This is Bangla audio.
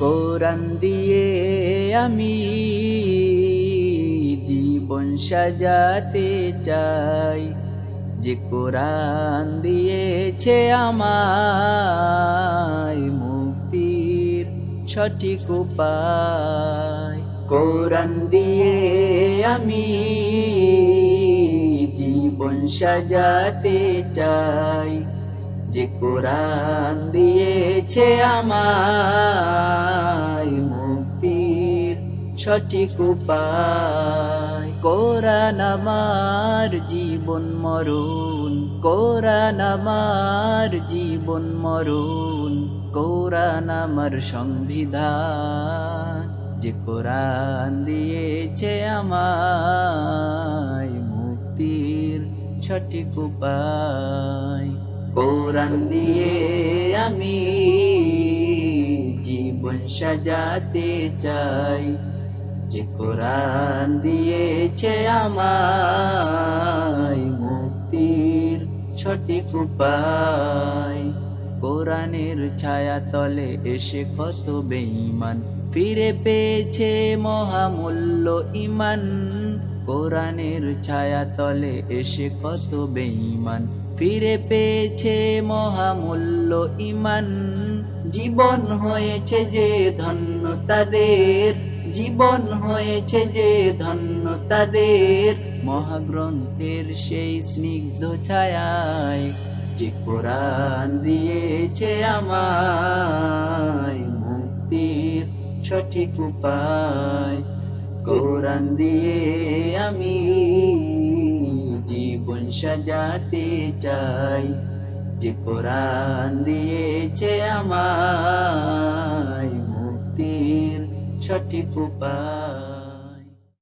কোরআন দিয়ে আমি জীবন সাজাতে চাই। যে কোরআন দিয়েছে মুক্তির সঠিক উপায়। কোরআন দিয়ে আমি জীবন সাজাতে চাই। যে কোরআন দিয়েছে আমায় মুক্তির সঠিক উপায়। কোরআন আমার জীবন মরণ কোরআন আমার জীবন মরণ কোরআন আমার সংবিধান যে কোরআন দিয়েছে আমায় মুক্তির সঠিক উপায়। কোরআন দিয়ে আমি জীবন সাজাতে চাই যে কোরআন দিয়েছে আমায় মুক্তির সঠিক উপায়। কোরআনের ছায়া তলে এসে কত বেঈমান, ফিরে পেয়েছে মহামূল্য ইমান কোরআনের ছায়া তলে এসে কত বেঈমান, ফিরে পেয়েছে মহামূল্য ইমান জীবন হয়েছে যে ধন্য তাদের জীবন হয়েছে যে ধন্য তাদের মহাগ্রন্থের সেই স্নিগ্ধ ছায়ায় যে কোরআন দিয়েছে আমায় মুক্তির সঠিক উপায়। কোরআন দিয়ে আমি জীবন সাজাতে চাই। যে কোরআন দিয়েছে আমায় সঠিক উপায়।